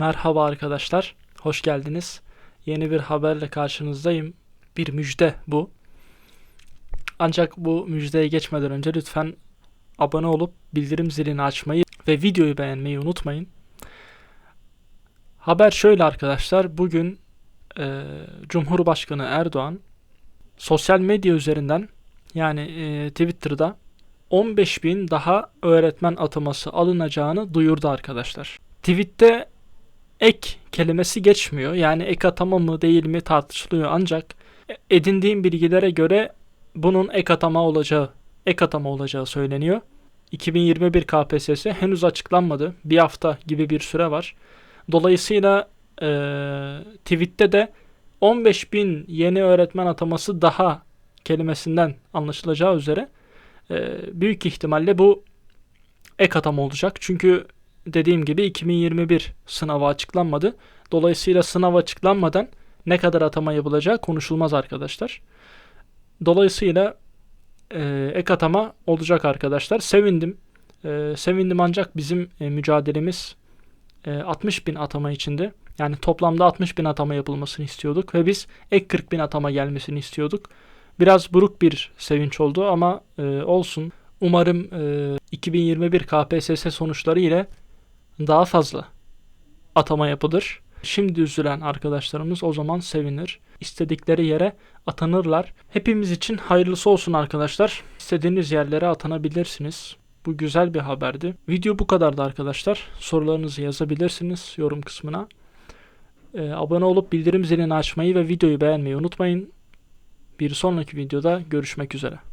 Merhaba arkadaşlar, hoş geldiniz. Yeni bir haberle karşınızdayım. Bir müjde bu. Ancak bu müjdeye geçmeden önce lütfen abone olup bildirim zilini açmayı ve videoyu beğenmeyi unutmayın. Haber şöyle arkadaşlar, bugün e, Cumhurbaşkanı Erdoğan sosyal medya üzerinden yani e, Twitter'da 15 bin daha öğretmen ataması alınacağını duyurdu arkadaşlar. Tweette ek kelimesi geçmiyor. Yani ek atama mı değil mi tartışılıyor ancak edindiğim bilgilere göre bunun ek atama olacağı ek atama olacağı söyleniyor. 2021 KPSS henüz açıklanmadı. Bir hafta gibi bir süre var. Dolayısıyla e, tweette de 15 bin yeni öğretmen ataması daha kelimesinden anlaşılacağı üzere e, büyük ihtimalle bu ek atama olacak. Çünkü dediğim gibi 2021 sınavı açıklanmadı. Dolayısıyla sınav açıklanmadan ne kadar atama yapılacağı konuşulmaz arkadaşlar. Dolayısıyla e, ek atama olacak arkadaşlar. Sevindim. E, sevindim ancak bizim e, mücadelemiz e, 60 bin atama içinde. Yani toplamda 60 bin atama yapılmasını istiyorduk ve biz ek 40 bin atama gelmesini istiyorduk. Biraz buruk bir sevinç oldu ama e, olsun. Umarım e, 2021 KPSS sonuçları ile daha fazla atama yapılır. Şimdi üzülen arkadaşlarımız o zaman sevinir. İstedikleri yere atanırlar. Hepimiz için hayırlısı olsun arkadaşlar. İstediğiniz yerlere atanabilirsiniz. Bu güzel bir haberdi. Video bu kadardı arkadaşlar. Sorularınızı yazabilirsiniz yorum kısmına. Ee, abone olup bildirim zilini açmayı ve videoyu beğenmeyi unutmayın. Bir sonraki videoda görüşmek üzere.